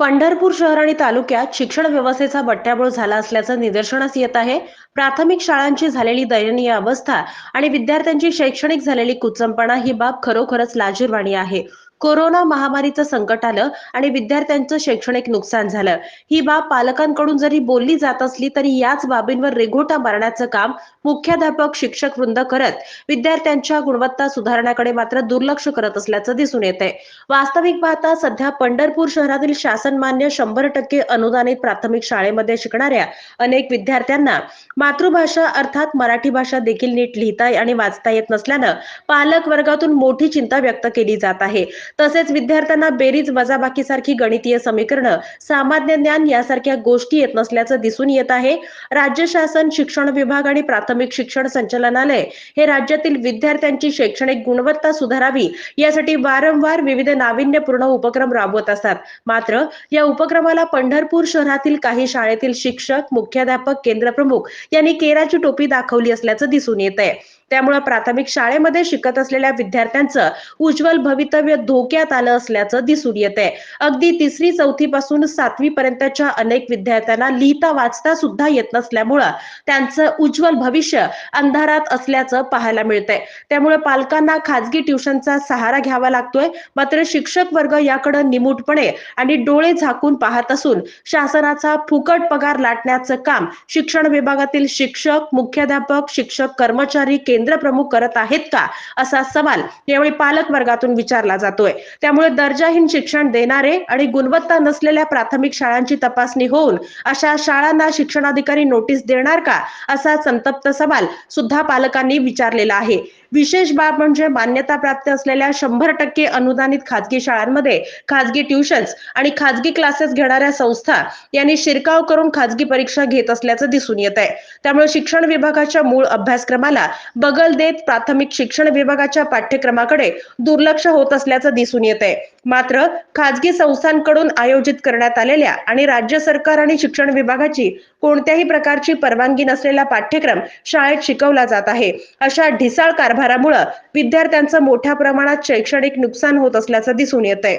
पंढरपूर शहर आणि तालुक्यात शिक्षण व्यवस्थेचा बट्ट्याबोळ झाला असल्याचं निदर्शनास येत आहे. प्राथमिक शाळांची झालेली दयनीय अवस्था आणि विद्यार्थ्यांची शैक्षणिक झालेली कुचंपणा ही बाब खरोखरच लाजीरवाणी आहे. कोरोना महामारीचं संकट आलं आणि विद्यार्थ्यांचं शैक्षणिक नुकसान झालं. ही बाब पालकांकडून जरी बोलली जात असली तरी याच बाबींवर रेघोटा मारण्याचं काम मुख्याध्यापक शिक्षक वृंद करत विद्यार्थ्यांच्या गुणवत्ता सुधारण्याकडे मात्र दुर्लक्ष करत असल्याचं दिसून येत आहे वास्तविक पाहता सध्या पंढरपूर शहरातील शासनमान्य शंभर टक्के अनुदानित प्राथमिक शाळेमध्ये शिकणाऱ्या अनेक विद्यार्थ्यांना मातृभाषा अर्थात मराठी भाषा देखील नीट लिहिता आणि वाचता येत नसल्यानं पालक वर्गातून मोठी चिंता व्यक्त केली जात आहे. तसेच विद्यार्थ्यांना बेरीज वजाबाकी सारखी गणितीय समीकरणं सामान्य ज्ञान यासारख्या गोष्टी येत नसल्याचं दिसून येत आहे. राज्य शासन शिक्षण विभाग आणि प्राथमिक शिक्षण संचालनालय हे राज्यातील विद्यार्थ्यांची शैक्षणिक गुणवत्ता सुधारावी यासाठी वारंवार विविध नाविन्यपूर्ण उपक्रम राबवत असतात. मात्र या उपक्रमाला पंढरपूर शहरातील काही शाळेतील शिक्षक मुख्याध्यापक केंद्रप्रमुख यांनी केराची टोपी दाखवली असल्याचं दिसून येत आहे त्यामुळे प्राथमिक शाळेमध्ये शिकत असलेल्या विद्यार्थ्यांचं उज्ज्वल भवितव्य धोक्यात आलं असल्याचं दिसून येत आहे अगदी तिसरी चौथी पासून सातवी पर्यंतच्या अनेक विद्यार्थ्यांना लिहिता वाचता सुद्धा येत नसल्यामुळं त्यांचं उज्ज्वल भविष्य अंधारात असल्याचं पाहायला मिळतंय. त्यामुळे पालकांना खाजगी ट्युशनचा सहारा घ्यावा लागतोय. मात्र शिक्षक वर्ग याकडे निमूटपणे आणि डोळे झाकून पाहत असून शासनाचा फुकट पगार लाटण्याचं काम शिक्षण विभागातील शिक्षक मुख्याध्यापक शिक्षक कर्मचारी केंद्र प्रमुख करत आहेत का? असा सवाल यावेळी पालक वर्गातून विचारला जातोय. त्यामुळे दर्जाहीन शिक्षण देणारे आणि गुणवत्ता नसलेल्या प्राथमिक शाळांची तपासणी होऊन अशा शाळांना शिक्षणाधिकारी नोटीस देणार का? असा संतप्त सवाल सुद्धा पालकांनी विचारलेला आहे. विशेष बाब म्हणजे मान्यता प्राप्त असलेल्या शंभर टक्के अनुदानित खाजगी शाळांमध्ये खाजगी ट्युशन्स आणि खाजगी क्लासेस घेणाऱ्या संस्था यांनी शिरकाव करून खाजगी परीक्षा घेत असल्याचं दिसून येत आहे. त्यामुळे शिक्षण विभागाच्या मूळ अभ्यासक्रमाला बगल देत प्राथमिक शिक्षण विभागाच्या पाठ्यक्रमाकडे दुर्लक्ष होत असल्याचं दिसून येत आहे. मात्र खाजगी संस्थांकडून आयोजित करण्यात आलेल्या आणि राज्य सरकार आणि शिक्षण विभागाची कोणत्याही प्रकारची परवानगी नसलेला पाठ्यक्रम शाळेत शिकवला जात आहे. अशा ढिसाळ कारभारामुळं विद्यार्थ्यांचं मोठ्या प्रमाणात शैक्षणिक नुकसान होत असल्याचं दिसून येत आहे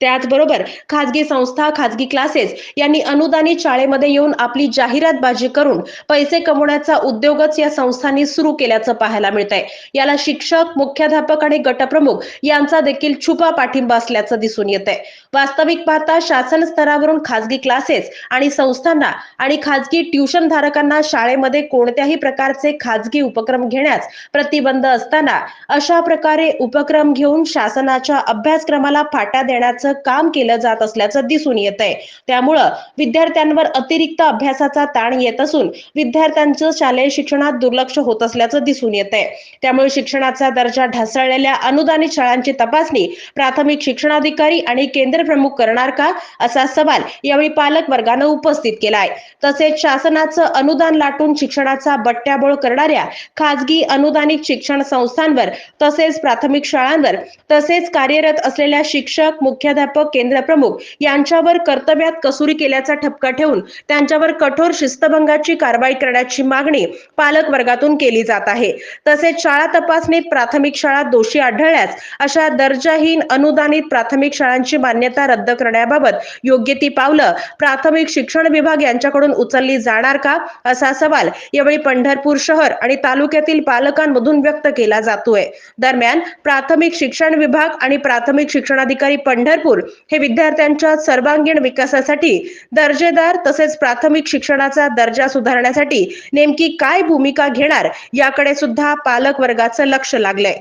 त्याचबरोबर खाजगी संस्था खाजगी क्लासेस यांनी अनुदानित शाळेमध्ये येऊन आपली जाहिरातबाजी करून पैसे कमवण्याचा उद्योगच या संस्थांनी सुरू केल्याचं पाहायला मिळत आहे याला शिक्षक मुख्याध्यापक आणि गटप्रमुख यांचा देखील छुपा पाठिंबा असल्याचं दिसून येत आहे वास्तविक पाहता शासन स्तरावरून खाजगी क्लासेस आणि संस्थांना आणि खाजगी ट्युशन धारकांना शाळेमध्ये कोणत्याही प्रकारचे खाजगी उपक्रम घेण्यास प्रतिबंध असताना अशा प्रकारे उपक्रम घेऊन शासनाच्या अभ्यासक्रमाला फाटा देण्याचा करण्याचं काम केलं जात असल्याचं दिसून येत आहे त्यामुळं विद्यार्थ्यांवर अतिरिक्त अभ्यासाचा ताण येत असून विद्यार्थ्यांचं शालेय शिक्षणात दुर्लक्ष होत असल्याचं दिसून येत आहे त्यामुळे शिक्षणाचा दर्जा ढासळलेल्या अनुदानित शाळांची तपासणी प्राथमिक शिक्षणाधिकारी आणि केंद्र प्रमुख करणार का? असा सवाल यावेळी पालक वर्गानं उपस्थित केलाय. तसेच शासनाचं अनुदान लाटून शिक्षणाचा बट्ट्याबोळ करणाऱ्या खाजगी अनुदानित शिक्षण संस्थांवर तसेच प्राथमिक शाळांवर तसेच कार्यरत असलेल्या शिक्षक मुख्याध्यापक केंद्र प्रमुख यांच्यावर कर्तव्यात कसुरी केल्याचा ठपका ठेवून त्यांच्यावर कठोर शिस्तभंगाची कारवाई करण्याची मागणी पालक वर्गातून केली जात आहे. तसेच शाळा तपासणीत प्राथमिक शाळा दोषी आढळल्यास अशा दर्जाहीन अनुदानित प्राथमिक शाळांची मान्यता रद्द करण्याबाबत योग्य ती पावलं प्राथमिक शिक्षण विभाग यांच्याकडून उचलली जाणार का? असा सवाल यावेळी पंढरपूर शहर आणि तालुक्यातील पालकांमधून व्यक्त केला जातोय. दरम्यान प्राथमिक शिक्षण विभाग आणि प्राथमिक शिक्षणाधिकारी पंढरपूर पंढरपूर हे विद्यार्थ्यांच्या सर्वांगीण विकासासाठी दर्जेदार तसेच प्राथमिक शिक्षणाचा दर्जा सुधारण्यासाठी नेमकी काय भूमिका घेणार याकडे सुद्धा पालक वर्गाचं लक्ष लागलंय.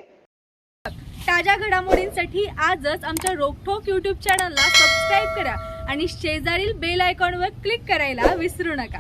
ताज्या घडामोडींसाठी आजच आमच्या रोकठोक यूट्यूब चॅनलला सबस्क्राईब करा आणि शेजारील बेल आयकॉनवर क्लिक करायला विसरू नका.